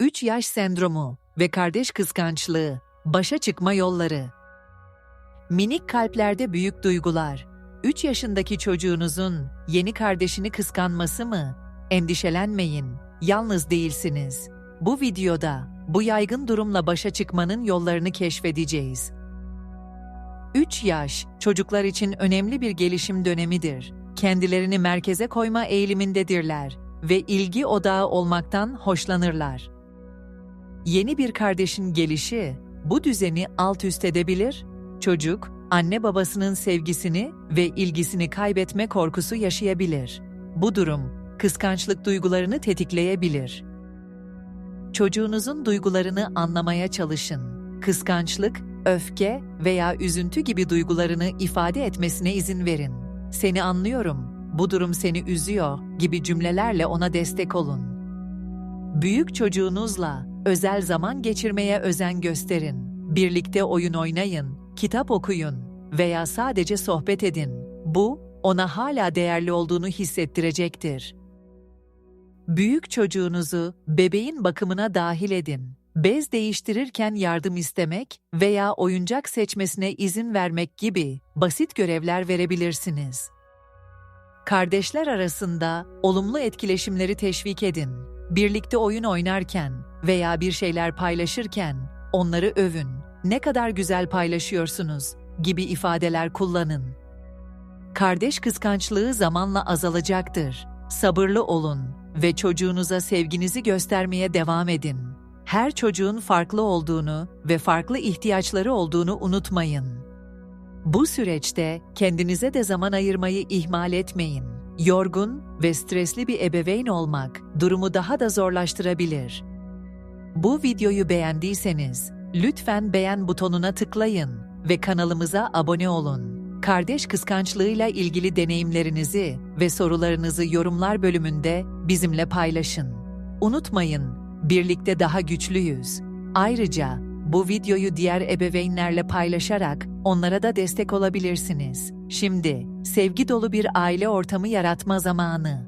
3 yaş sendromu ve kardeş kıskançlığı, başa çıkma yolları. Minik kalplerde büyük duygular. 3 yaşındaki çocuğunuzun yeni kardeşini kıskanması mı? Endişelenmeyin, yalnız değilsiniz. Bu videoda bu yaygın durumla başa çıkmanın yollarını keşfedeceğiz. 3 yaş çocuklar için önemli bir gelişim dönemidir. Kendilerini merkeze koyma eğilimindedirler ve ilgi odağı olmaktan hoşlanırlar. Yeni bir kardeşin gelişi bu düzeni alt üst edebilir. Çocuk, anne babasının sevgisini ve ilgisini kaybetme korkusu yaşayabilir. Bu durum kıskançlık duygularını tetikleyebilir. Çocuğunuzun duygularını anlamaya çalışın. Kıskançlık, öfke veya üzüntü gibi duygularını ifade etmesine izin verin. Seni anlıyorum, bu durum seni üzüyor gibi cümlelerle ona destek olun. Büyük çocuğunuzla özel zaman geçirmeye özen gösterin. Birlikte oyun oynayın, kitap okuyun veya sadece sohbet edin. Bu, ona hala değerli olduğunu hissettirecektir. Büyük çocuğunuzu bebeğin bakımına dahil edin. Bez değiştirirken yardım istemek veya oyuncak seçmesine izin vermek gibi basit görevler verebilirsiniz. Kardeşler arasında olumlu etkileşimleri teşvik edin. Birlikte oyun oynarken veya bir şeyler paylaşırken onları övün. Ne kadar güzel paylaşıyorsunuz gibi ifadeler kullanın. Kardeş kıskançlığı zamanla azalacaktır. Sabırlı olun ve çocuğunuza sevginizi göstermeye devam edin. Her çocuğun farklı olduğunu ve farklı ihtiyaçları olduğunu unutmayın. Bu süreçte kendinize de zaman ayırmayı ihmal etmeyin. Yorgun ve stresli bir ebeveyn olmak durumu daha da zorlaştırabilir. Bu videoyu beğendiyseniz lütfen beğen butonuna tıklayın ve kanalımıza abone olun. Kardeş kıskançlığıyla ilgili deneyimlerinizi ve sorularınızı yorumlar bölümünde bizimle paylaşın. Unutmayın, birlikte daha güçlüyüz. Ayrıca bu videoyu diğer ebeveynlerle paylaşarak onlara da destek olabilirsiniz. Şimdi sevgi dolu bir aile ortamı yaratma zamanı.